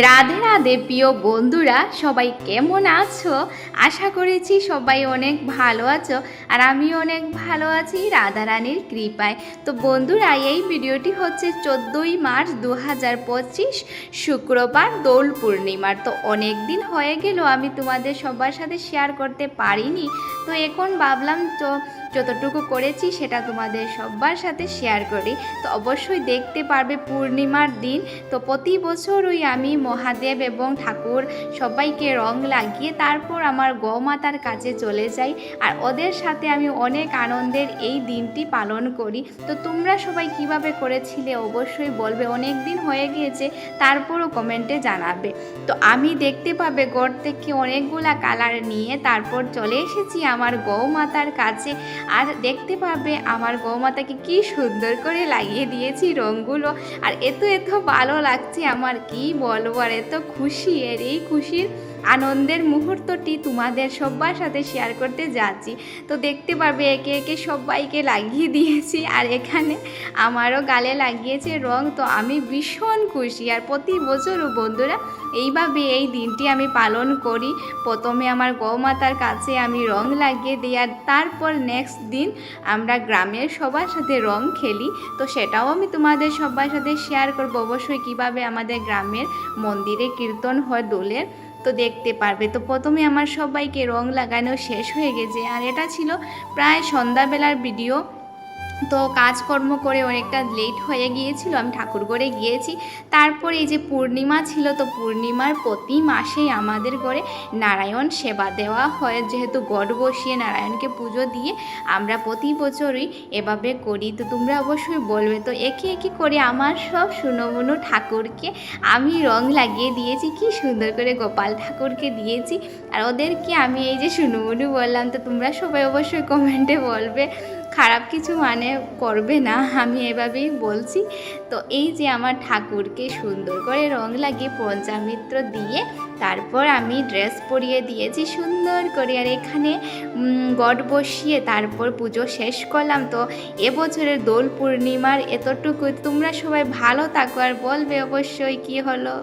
রাধে রাধে প্রিয় বন্ধুরা, সবাই কেমন আছো? আশা করেছি সবাই অনেক ভালো আছো আর আমি অনেক ভালো আছি রাধারানীর কৃপায়। তো বন্ধুরা, এই ভিডিওটি হচ্ছে চোদ্দোই মার্চ দু হাজার পঁচিশ, শুক্রবার দোল পূর্ণিমার। তো অনেক দিন হয়ে গেল, আমি তোমাদের সবার সাথে শেয়ার করতে পারিনি। তো এখন ভাবলাম তো যতটুকু করেছি সেটা তোমাদের সবার সাথে শেয়ার করি। তো অবশ্যই দেখতে পারবে পূর্ণিমার দিন। তো প্রতি বছরই আমি মহাদেব এবং ঠাকুর সবাইকে রং লাগিয়ে তারপর আমার গৌমাতার কাছে চলে যাই। আর ওদের সাথে আমি অনেক আনন্দের এই দিনটি পালন করি। তো তোমরা সবাই কীভাবে করেছিলে অবশ্যই বলবে। অনেক দিন হয়ে গিয়েছে, তারপরও কমেন্টে জানাবে। তো আমি দেখতে পাবে গড় থেকে অনেকগুলা কালার নিয়ে তারপর চলে এসেছি আমার গৌমাতার কাছে। আর দেখতে পাবে আমার গৌমাতাকে কি সুন্দর করে লাগিয়ে দিয়েছি রঙগুলো। আর এত এত ভালো লাগছে আমার, কি বলব? আর এত খুশি এর এই খুশির আনন্দের মুহূর্তটি তোমাদের সবার সাথে শেয়ার করতে যাচ্ছি। তো দেখতে পারবে, একে একে সবাইকে লাগিয়ে দিয়েছি আর এখানে আমারও গালে লাগিয়েছে রং। তো আমি ভীষণ খুশি আর প্রতি বছরও বন্ধুরা এইভাবে এই দিনটি আমি পালন করি। প্রথমে আমার গৌমাতার কাছে আমি রং লাগিয়ে দিই আর তারপর নেক্সট দিন আমরা গ্রামের সবার সাথে রং খেলি। তো সেটাও আমি তোমাদের সবার সাথে শেয়ার করব। অবশ্যই কীভাবে আমাদের গ্রামের মন্দিরে কীর্তন হয় দোলের। তো দেখতে পারবে। তো প্রথমে আমার সবাইকে রং লাগানো শেষ হয়ে গেছে। আর এটা ছিল প্রায় সন্ধ্যাবেলার ভিডিও তো কাজকর্ম করে অনেকটা লেট হয়ে গিয়েছিল, আমি ঠাকুরঘরে গিয়েছি। তারপর এই যে পূর্ণিমা ছিল, তো পূর্ণিমার প্রতি মাসেই আমাদের ঘরে নারায়ণ সেবা দেওয়া হয়। যেহেতু গড় বসিয়ে নারায়ণকে পুজো দিয়ে আমরা প্রতি বছরই এভাবে করি। তো তোমরা অবশ্যই বলবে, তো একে একে করে আমার সব সুনমুনু ঠাকুরকে আমি রং লাগিয়ে দিয়েছি, কি সুন্দর করে গোপাল ঠাকুরকে দিয়েছি। আর ওদেরকে আমি এই যে সুনুমুনু বললাম, তো তোমরা সবাই অবশ্যই কমেন্টে বলবে। খারাপ কিছু মানে করবে না, আমি এভাবেই বলছি। তো এই যে আমার ঠাকুরকে সুন্দর করে রং লাগিয়ে পঞ্চামিত্র দিয়ে তারপর আমি ড্রেস পরিয়ে দিয়েছি সুন্দর করে। আর এখানে গড় বসিয়ে তারপর পুজো শেষ করলাম। তো এবছরের দোল পূর্ণিমার এতটুকু তোমরা সবাই ভালো থাকো আর বলবে অবশ্যই কি হলো।